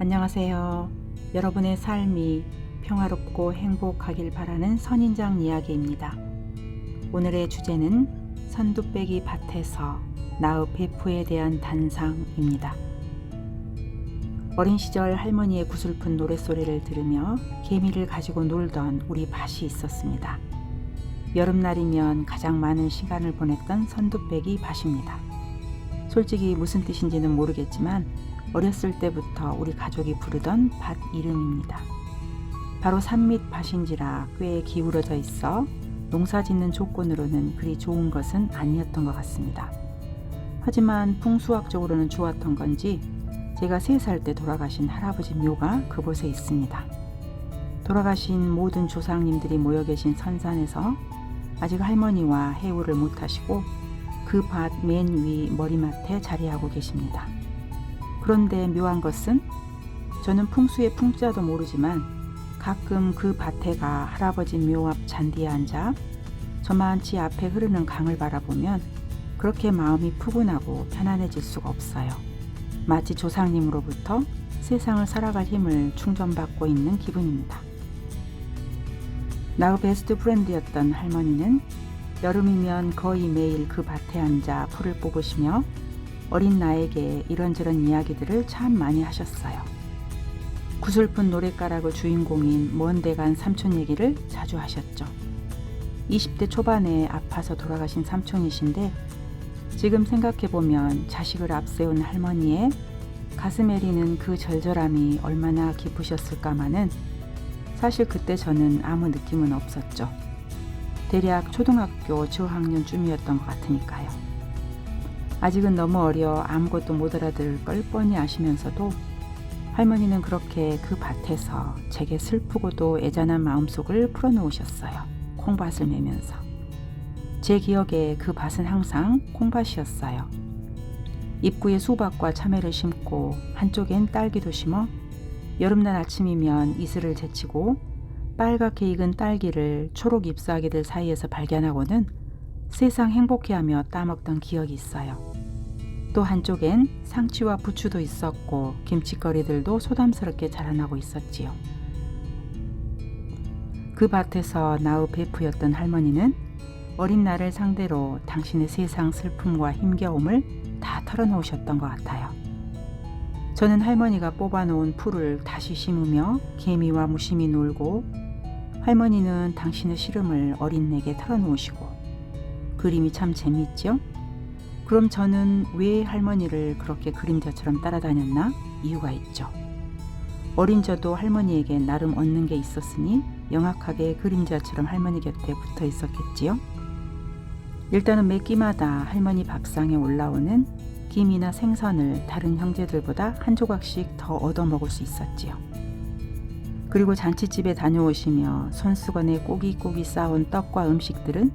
안녕하세요. 여러분의 삶이 평화롭고 행복하길 바라는 선인장 이야기입니다. 오늘의 주제는 선두빼기 밭에서 나의 베프에 대한 단상입니다. 어린 시절 할머니의 구슬픈 노랫소리를 들으며 개미를 가지고 놀던 우리 밭이 있었습니다. 여름날이면 가장 많은 시간을 보냈던 선두빼기 밭입니다. 솔직히 무슨 뜻인지는 모르겠지만 어렸을 때부터 우리 가족이 부르던 밭 이름입니다. 바로 산밑 밭인지라 꽤 기울어져 있어 농사 짓는 조건으로는 그리 좋은 것은 아니었던 것 같습니다. 하지만 풍수학적으로는 좋았던 건지 제가 세살때 돌아가신 할아버지 묘가 그곳에 있습니다. 돌아가신 모든 조상님들이 모여 계신 선산에서 아직 할머니와 해우를 못하시고 그 밭 맨 위 머리맡에 자리하고 계십니다. 그런데 묘한 것은 저는 풍수의 풍자도 모르지만 가끔 그 밭에가 할아버지 묘 앞 잔디에 앉아 저만치 앞에 흐르는 강을 바라보면 그렇게 마음이 푸근하고 편안해질 수가 없어요. 마치 조상님으로부터 세상을 살아갈 힘을 충전받고 있는 기분입니다. 나의 베스트 프렌드였던 할머니는 여름이면 거의 매일 그 밭에 앉아 풀을 뽑으시며 어린 나에게 이런저런 이야기들을 참 많이 하셨어요. 구슬픈 노랫가락의 주인공인 먼데 간 삼촌 얘기를 자주 하셨죠. 20대 초반에 아파서 돌아가신 삼촌이신데 지금 생각해보면 자식을 앞세운 할머니의 가슴 애리는 그 절절함이 얼마나 깊으셨을까마는 사실 그때 저는 아무 느낌은 없었죠. 대략 초등학교 저학년쯤이었던 것 같으니까요. 아직은 너무 어려 아무것도 못 알아들을 걸 뻔히 아시면서도 할머니는 그렇게 그 밭에서 제게 슬프고도 애잔한 마음속을 풀어놓으셨어요. 콩밭을 내면서. 제 기억에 그 밭은 항상 콩밭이었어요. 입구에 수박과 참외를 심고 한쪽엔 딸기도 심어 여름날 아침이면 이슬을 제치고 빨갛게 익은 딸기를 초록 잎사귀들 사이에서 발견하고는 세상 행복해하며 따먹던 기억이 있어요. 또 한쪽엔 상추와 부추도 있었고 김치거리들도 소담스럽게 자라나고 있었지요. 그 밭에서 나의 베프였던 할머니는 어린 나를 상대로 당신의 세상 슬픔과 힘겨움을 다 털어놓으셨던 것 같아요. 저는 할머니가 뽑아놓은 풀을 다시 심으며 개미와 무심히 놀고 할머니는 당신의 시름을 어린 내게 털어놓으시고 그림이 참 재미있죠? 그럼 저는 왜 할머니를 그렇게 그림자처럼 따라다녔나? 이유가 있죠. 어린 저도 할머니에게 나름 얻는 게 있었으니 영악하게 그림자처럼 할머니 곁에 붙어 있었겠지요. 일단은 매 끼마다 할머니 밥상에 올라오는 김이나 생선을 다른 형제들보다 한 조각씩 더 얻어 먹을 수 있었지요. 그리고 잔치집에 다녀오시며 손수건에 꼬깃꼬깃 쌓은 떡과 음식들은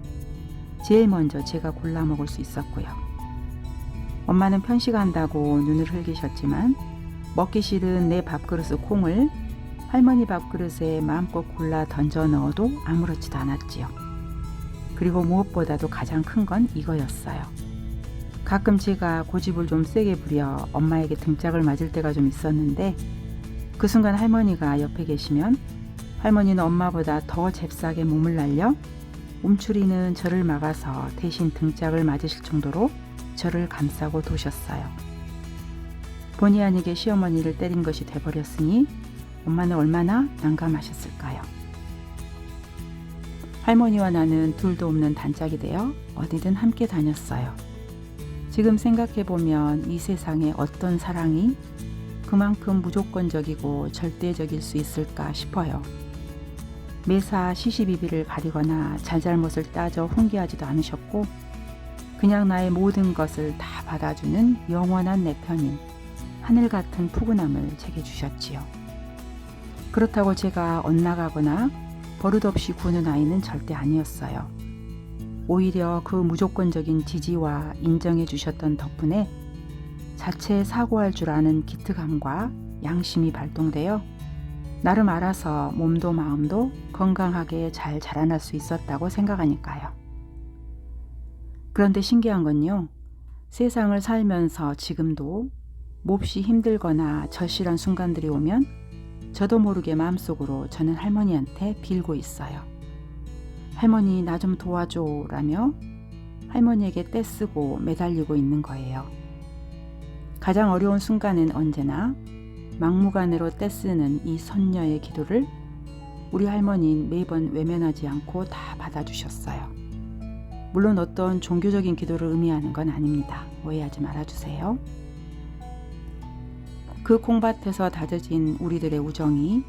제일 먼저 제가 골라 먹을 수 있었고요. 엄마는 편식한다고 눈을 흘기셨지만 먹기 싫은 내 밥그릇의 콩을 할머니 밥그릇에 마음껏 골라 던져 넣어도 아무렇지도 않았지요. 그리고 무엇보다도 가장 큰 건 이거였어요. 가끔 제가 고집을 좀 세게 부려 엄마에게 등짝을 맞을 때가 좀 있었는데 그 순간 할머니가 옆에 계시면 할머니는 엄마보다 더 잽싸게 몸을 날려 움츠리는 저를 막아서 대신 등짝을 맞으실 정도로 저를 감싸고 도셨어요. 본의 아니게 시어머니를 때린 것이 돼버렸으니 엄마는 얼마나 난감하셨을까요? 할머니와 나는 둘도 없는 단짝이 되어 어디든 함께 다녔어요. 지금 생각해보면 이 세상에 어떤 사랑이 그만큼 무조건적이고 절대적일 수 있을까 싶어요. 매사 시시비비를 가리거나 잘잘못을 따져 훈계하지도 않으셨고 그냥 나의 모든 것을 다 받아주는 영원한 내 편인 하늘 같은 푸근함을 제게 주셨지요. 그렇다고 제가 엇나가거나 버릇없이 구는 아이는 절대 아니었어요. 오히려 그 무조건적인 지지와 인정해 주셨던 덕분에 자체 사고할 줄 아는 기특함과 양심이 발동되어 나름 알아서 몸도 마음도 건강하게 잘 자라날 수 있었다고 생각하니까요. 그런데 신기한 건요. 세상을 살면서 지금도 몹시 힘들거나 절실한 순간들이 오면 저도 모르게 마음속으로 저는 할머니한테 빌고 있어요. 할머니 나 좀 도와줘 라며 할머니에게 떼쓰고 매달리고 있는 거예요. 가장 어려운 순간은 언제나 막무가내로 떼쓰는 이 선녀의 기도를 우리 할머니는 매번 외면하지 않고 다 받아주셨어요. 물론 어떤 종교적인 기도를 의미하는 건 아닙니다. 오해하지 말아주세요. 그 콩밭에서 다져진 우리들의 우정이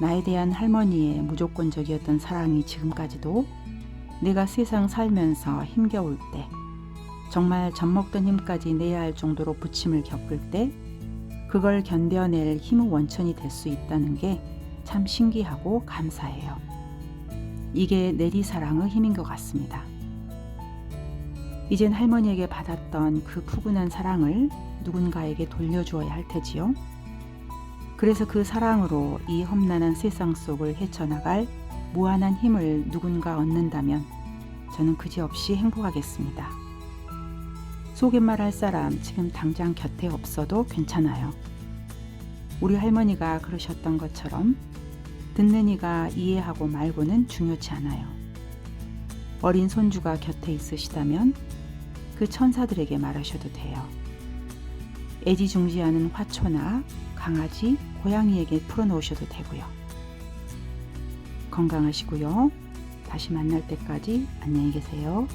나에 대한 할머니의 무조건적이었던 사랑이 지금까지도 내가 세상 살면서 힘겨울 때 정말 젖먹던 힘까지 내야 할 정도로 부침을 겪을 때 그걸 견뎌낼 힘의 원천이 될 수 있다는 게 참 신기하고 감사해요. 이게 내리사랑의 힘인 것 같습니다. 이젠 할머니에게 받았던 그 푸근한 사랑을 누군가에게 돌려주어야 할 테지요. 그래서 그 사랑으로 이 험난한 세상 속을 헤쳐나갈 무한한 힘을 누군가 얻는다면 저는 그지없이 행복하겠습니다. 속임말 할 사람 지금 당장 곁에 없어도 괜찮아요. 우리 할머니가 그러셨던 것처럼 듣는 이가 이해하고 말고는 중요치 않아요. 어린 손주가 곁에 있으시다면 그 천사들에게 말하셔도 돼요. 애지중지하는 화초나 강아지, 고양이에게 풀어놓으셔도 되고요. 건강하시고요. 다시 만날 때까지 안녕히 계세요.